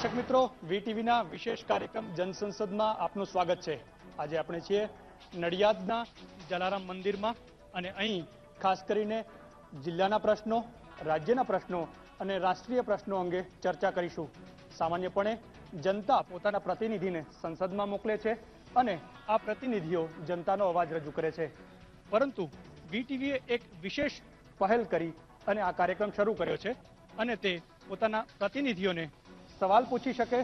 દર્શક મિત્રો, વીટીવીના વિશેષ કાર્યક્રમ જનસંસદમાં આપનું સ્વાગત છે. આજે આપણે છીએ નડિયાદના જલારામ મંદિરમાં અને અહીં ખાસ કરીને જિલ્લાના પ્રશ્નો, રાજ્યના પ્રશ્નો અને રાષ્ટ્રીય પ્રશ્નો અંગે ચર્ચા કરીશું. સામાન્યપણે જનતા પોતાના પ્રતિનિધિને સંસદમાં મોકલે છે અને આ પ્રતિનિધિઓ જનતાનો અવાજ રજૂ કરે છે. પરંતુ વીટીવીએ એક વિશેષ પહેલ કરી અને આ કાર્યક્રમ શરૂ કર્યો છે અને તે પોતાના પ્રતિનિધિઓને સવાલ પૂછી શકે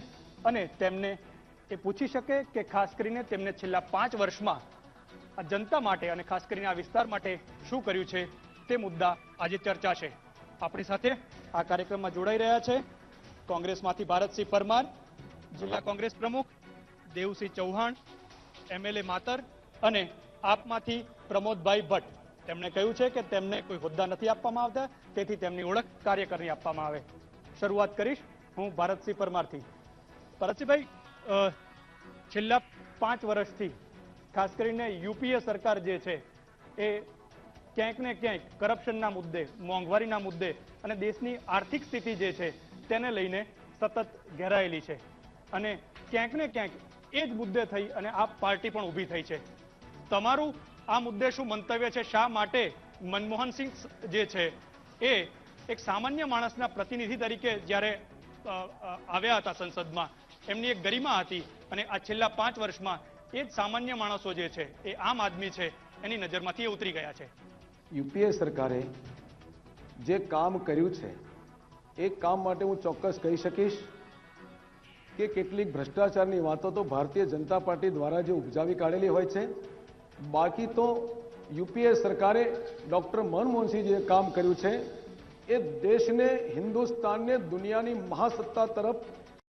અને તેમને એ પૂછી શકે કે ખાસ કરીને તેમને છેલ્લા પાંચ વર્ષમાં આ જનતા માટે અને ખાસ કરીને આ વિસ્તાર માટે શું કર્યું છે તે મુદ્દા આજે ચર્ચા છે. આપણી સાથે આ કાર્યક્રમમાં જોડાઈ રહ્યા છે કોંગ્રેસમાંથી ભારતસિંહ પરમાર, જિલ્લા કોંગ્રેસ પ્રમુખ દેવસિંહ ચૌહાણ, એમએલએ માતર અને આપમાંથી પ્રમોદભાઈ ભટ્ટ. તેમણે કહ્યું છે કે તેમને કોઈ હોદ્દા નથી આપવામાં આવતા, તેથી તેમની ઓળખ કાર્યકરની આપવામાં આવે. શરૂઆત કરીશ હું ભારતસિંહ પરમારથી. ભરતસિંહભાઈ છેલ્લા પાંચ વર્ષથી ખાસ કરીને યુપીએ સરકાર જે છે એ ક્યાંક ને ક્યાંક કરપ્શનના મુદ્દે, મોંઘવારીના મુદ્દે અને દેશની આર્થિક સ્થિતિ જે છે તેને લઈને સતત ઘેરાયેલી છે. અને ક્યાંક ને ક્યાંક એ જ મુદ્દે થઈ અને આ પાર્ટી પણ ઊભી થઈ છે. તમારું આ મુદ્દે શું મંતવ્ય છે? શા માટે મનમોહનસિંહ જે છે એ એક સામાન્ય માણસના પ્રતિનિધિ તરીકે જ્યારે આવ્યા હતા સંસદમાં. એમની એક ગરિમા હતી અને આ છેલ્લા પાંચ વર્ષમાં એ જ સામાન્ય માણસો જે છે, એ આમ આદમી છે, એની નજરમાંથી ઉતરી ગયા છે. યુપીએ સરકારે જે કામ કર્યું છે, એ કામ માટે હું ચોક્કસ કહી શકીશ કે કેટલીક ભ્રષ્ટાચારની વાતો તો ભારતીય જનતા પાર્ટી દ્વારા જે ઉપજાવી કાઢેલી હોય છે. બાકી તો યુપીએ સરકારે ડોક્ટર મનમોહનસિંહ જે કામ કર્યું છે એ દેશને હિન્દુસ્તાનને દુનિયાની મહાસત્તા તરફ